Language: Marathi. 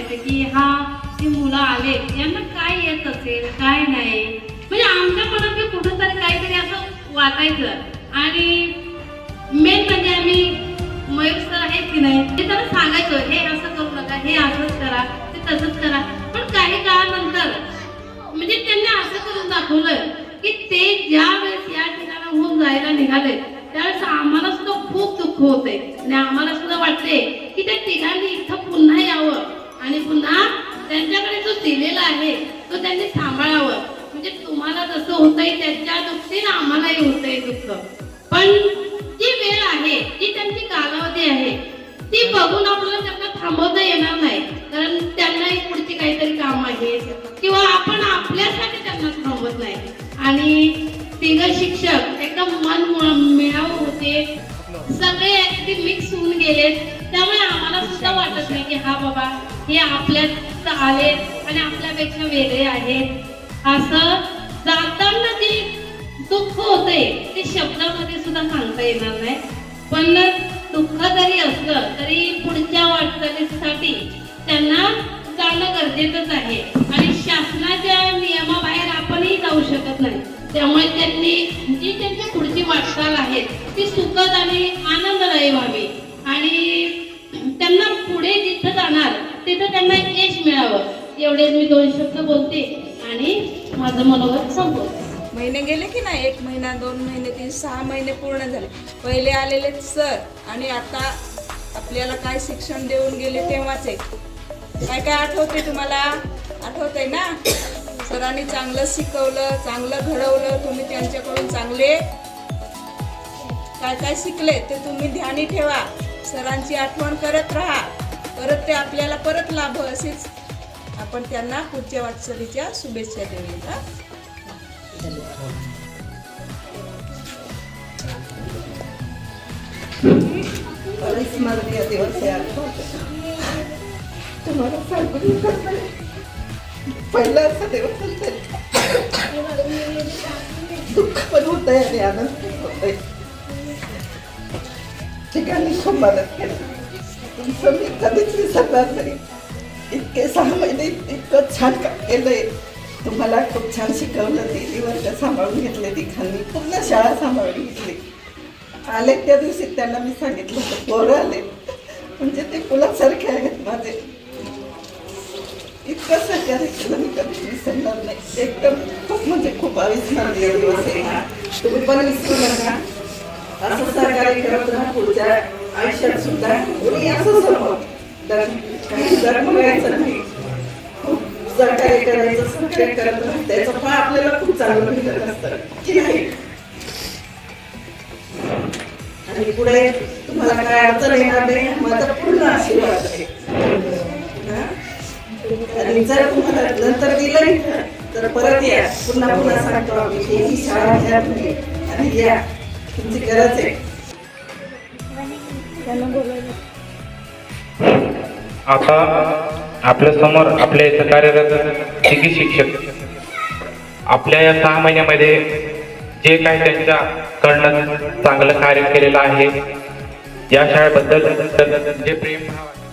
की हा ती मुलं आले यांना काय येत असेल काय नाही? म्हणजे आमच्या मनात कुठंतरी काहीतरी असं वाटायचं. आणि मेन म्हणजे आम्ही मयूर सर आहेत की नाही ते त्यांना सांगायचो हे असं करू नका हे असंच करा ते तसंच करा. पण काही काळानंतर म्हणजे त्यांनी असं करून दाखवलं की ते ज्या वेळेस या ठिकाणाहून जायला निघाले त्यावेळेस आम्हाला सुद्धा खूप दुःख होते आणि आम्हाला सुद्धा वाटते की त्या तिघांनी इथं पुन्हा यावं आणि पुन्हा त्यांच्याकडे जो दिलेला आहे तो त्यांनी सांभाळावं म्हणजे तुम्हाला जसं होतंय त्यांच्या दृष्टीने आम्हालाही होतंय दुःख. पण जी वेळ आहे जी त्यांची कालावधी आहे ती बघून आपल्याला त्यांना थांबवता येणार नाही. कारण त्यांनाही पुढची काहीतरी काम आहे. किंवा आपण आपल्यासाठी त्यांना थांबवत नाही. आणि तिघ शिक्षक एकदम मन मिळाव होते. सगळे अगदी मिक्स होऊन गेले त्यामुळे आम्हाला सुद्धा वाटत नाही की हा बाबा हे आपल्यात आले आणि आपल्यापेक्षा वेगळे आहेत. असं दुःख होते ते शब्दामध्ये सुद्धा सांगता येणार नाही. पण दुःख जरी असलं तरी पुढच्या वाटचालीसाठी त्यांना जाणं गरजेचंच आहे. आणि शासनाच्या नियमाबाहेर आपणही जाऊ शकत नाही. त्यामुळे त्यांनी जी त्यांची पुढची वाटचाल आहे ती सुखद आणि आनंददायी व्हावी. आणि त्यांना पुढे जिथं जाणार तिथं त्यांना यश मिळावं. एवढेच मी दोन शब्द बोलते आणि माझं मनोगत संपवते. महिने गेले की नाही? एक महिना दोन महिने तीन सहा महिने पूर्ण झाले. पहिले आलेले सर आणि आता आपल्याला काय शिक्षण देऊन गेले तेव्हाचे काय काय आठवते तुम्हाला? आठवतंय ना? सरांनी चांगलं शिकवलं चांगलं घडवलं तुम्ही त्यांच्याकडून चांगले काय काय शिकले ते तुम्ही ध्यानी ठेवा. सरांची आठवण करत राहा. परत ते आपल्याला परत लाभ असेच. आपण त्यांना पुढच्या वाटचालीच्या शुभेच्छा देऊया अविस्मरणीय दिवस आहे आजचा. तुम्हाला पहिला असा दिवस दुःख पण होत आहे आणि आनंद पण होत आहे ठिकाणी खूप मदत केली तुमचं मी कधीच विसरणार नाही इतके सहा महिने इतकं छान काम केलंय तुम्हाला खूप छान शिकवलं ती वर्ग सांभाळून घेतले तिघांनी पूर्ण शाळा सांभाळून घेतली. आले त्या दिवशी त्यांना मी सांगितलं होतं पोरं आले. म्हणजे ते फुलासारखे आहेत माझे. इतकं सहकार्य केलं मी कधी विसरणार नाही. एकदम खूप म्हणजे खूप अविस्मरणीय दिवस आहे तुम्ही पण विसरू नका. असं सहकार्य करत राहा पुढच्या आयुष्यात सुद्धा. कोणी असं समोर काही दरमगायचं नाही करायचं सहकार्य करत राहा त्याचं फळ आपल्याला खूप चांगलं भेटत असतं. की नाही आणि पुढे तुम्हाला काय अडचण येणार नाही माझा पूर्ण आशीर्वाद आहे. हा? आणि जर तुम्हाला नंतर दिलं तर परत या. पुन्हा पुन्हा सांगतो आम्ही ही शाळा घ्या तुम्ही आणि या. तुमची गरज आहे. आता आपल्यासमोर आपल्या इथं कार्यरत तिघी शिक्षक. आपल्या या सहा महिन्यामध्ये जे काही त्यांच्या कडनं चांगलं कार्य केलेलं आहे या शाळेबद्दल जे प्रेम भाव आहे